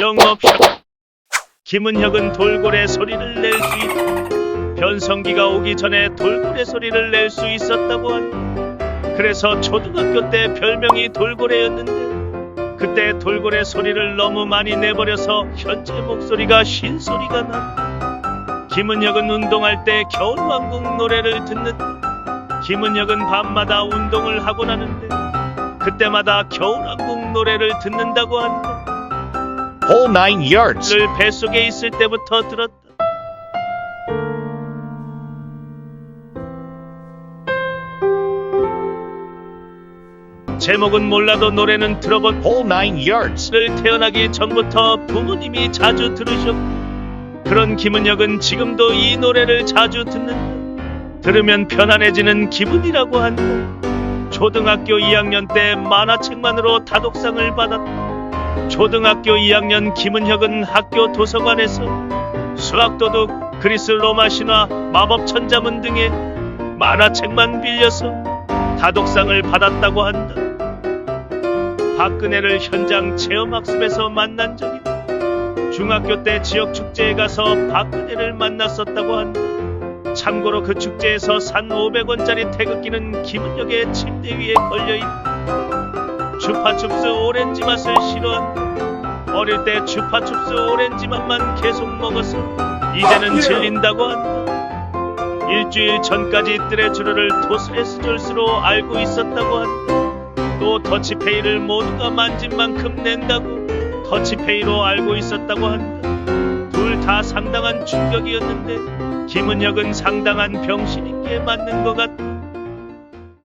영업쇼. 김은혁은 돌고래 소리를 낼 수 있다. 변성기가 오기 전에 돌고래 소리를 낼 수 있었다고 한다. 그래서 초등학교 때 별명이 돌고래였는데 그때 돌고래 소리를 너무 많이 내버려서 현재 목소리가 쉰 소리가 난다. 김은혁은 운동할 때 겨울왕국 노래를 듣는다. 김은혁은 밤마다 운동을 하고 나는데 그때마다 겨울왕국 노래를 듣는다고 한다. Whole nine yards. 를 뱃속에 있을 때부터 들었다. 제목은 몰라도 노래는 들어본 Whole nine yards. 를 태어나기 전부터 부모님이 자주 들으셨고 그런 김은혁은 지금도 이 노래를 자주 듣는다. 들으면 편안해지는 기분이라고 한다. 초등학교 2학년 때 만화책만으로 다독상을 받았다. 초등학교 2학년 김은혁은 학교 도서관에서 수학도둑, 그리스 로마 신화, 마법 천자문 등의 만화책만 빌려서 다독상을 받았다고 한다. 박근혜를 현장 체험학습에서 만난 적이. 중학교 때 지역 축제에 가서 박근혜를 만났었다고 한다. 참고로 그 축제에서 산 500원짜리 태극기는 김은혁의 침대 위에 걸려있다. 주파춥스 오렌지 맛을 싫어한다. 어릴 때 주파춥스 오렌지 맛만 계속 먹어서 이제는 질린다고 한다. 일주일 전까지 뜨레주르를 토스레스 졸스로 알고 있었다고 한다. 또 더치페이를 모두가 만진 만큼 낸다고 더치페이로 알고 있었다고 한다. 둘 다 상당한 충격이었는데 김은혁은 상당한 병신 있게 맞는 것 같다.